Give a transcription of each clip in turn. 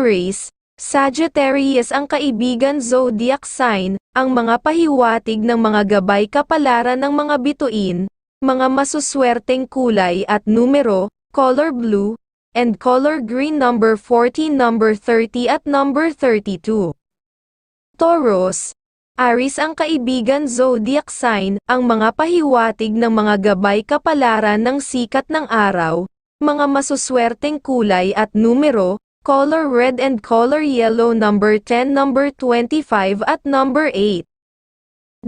Aries, Sagittarius ang kaibigan zodiac sign, ang mga pahiwatig ng mga gabay kapalaran ng mga bituin, mga masuswerteng kulay at numero, color blue, and color green number 14 number 30 at number 32. Taurus, Aries ang kaibigan zodiac sign, ang mga pahiwatig ng mga gabay kapalaran ng sikat ng araw, mga masuswerteng kulay at numero, color red and color yellow number 10 number 25 at number 8.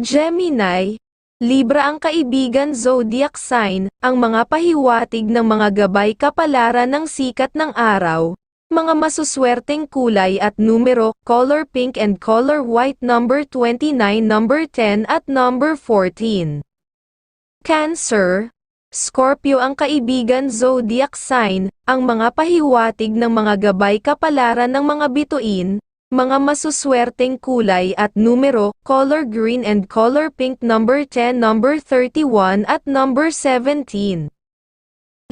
Gemini, Libra ang kaibigan zodiac sign, ang mga pahiwatig ng mga gabay kapalaran ng sikat ng araw, mga masuswerteng kulay at numero, color pink and color white number 29 number 10 at number 14. Cancer, Scorpio ang kaibigan zodiac sign, ang mga pahiwatig ng mga gabay kapalaran ng mga bituin, mga masuswerteng kulay at numero, color green and color pink number 10 number 31 at number 17.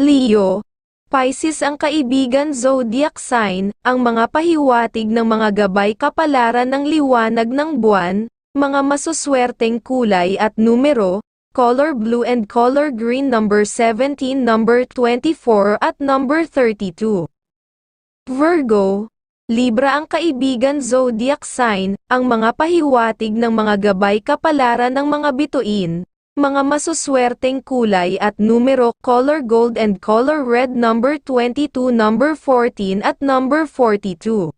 Leo, Pisces ang kaibigan zodiac sign, ang mga pahiwatig ng mga gabay kapalaran ng liwanag ng buwan, mga masuswerteng kulay at numero, color blue and color green number 17 number 24 at number 32. Virgo, Libra ang kaibigan zodiac sign, ang mga pahiwatig ng mga gabay kapalaran ng mga bituin, mga masuswerteng kulay at numero, color gold and color red number 22 number 14 at number 42.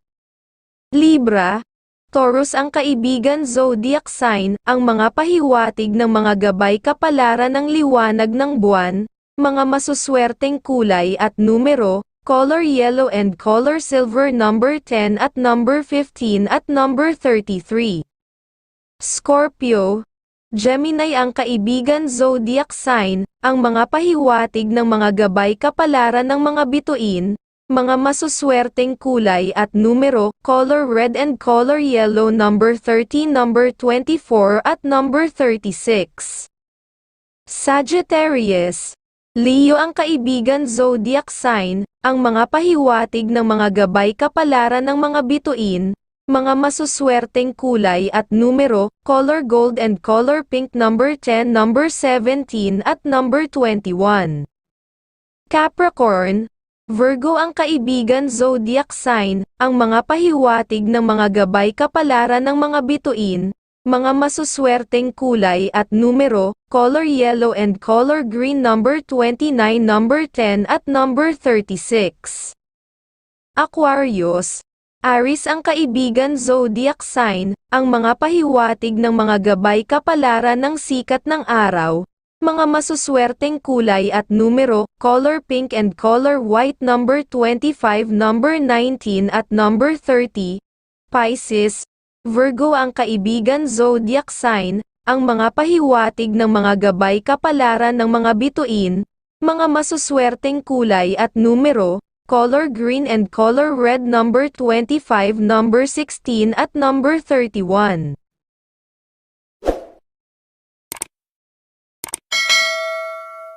Libra, Taurus ang kaibigan zodiac sign, ang mga pahiwatig ng mga gabay kapalaran ng liwanag ng buwan, mga masuswerteng kulay at numero, color yellow and color silver number 10 at number 15 at number 33. Scorpio, Gemini ang kaibigan zodiac sign, ang mga pahiwatig ng mga gabay kapalaran ng mga bituin, mga masuswerteng kulay at numero, color red and color yellow number 13 number 24 at number 36. Sagittarius, Leo ang kaibigan zodiac sign, ang mga pahiwatig ng mga gabay kapalaran ng mga bituin, mga masuswerteng kulay at numero, color gold and color pink number 10 number 17 at number 21. Capricorn, Virgo ang kaibigan zodiac sign, ang mga pahiwatig ng mga gabay kapalaran ng mga bituin, mga masuswerteng kulay at numero, color yellow and color green number 29 number 10 at number 36. Aquarius, Aris ang kaibigan zodiac sign, ang mga pahiwatig ng mga gabay kapalaran ng sikat ng araw, mga masuswerteng kulay at numero, color pink and color white number 25 number 19 at number 30, Pisces, Virgo ang kaibigan zodiac sign, ang mga pahiwatig ng mga gabay kapalaran ng mga bituin, mga masuswerteng kulay at numero, color green and color red number 25 number 16 at number 31.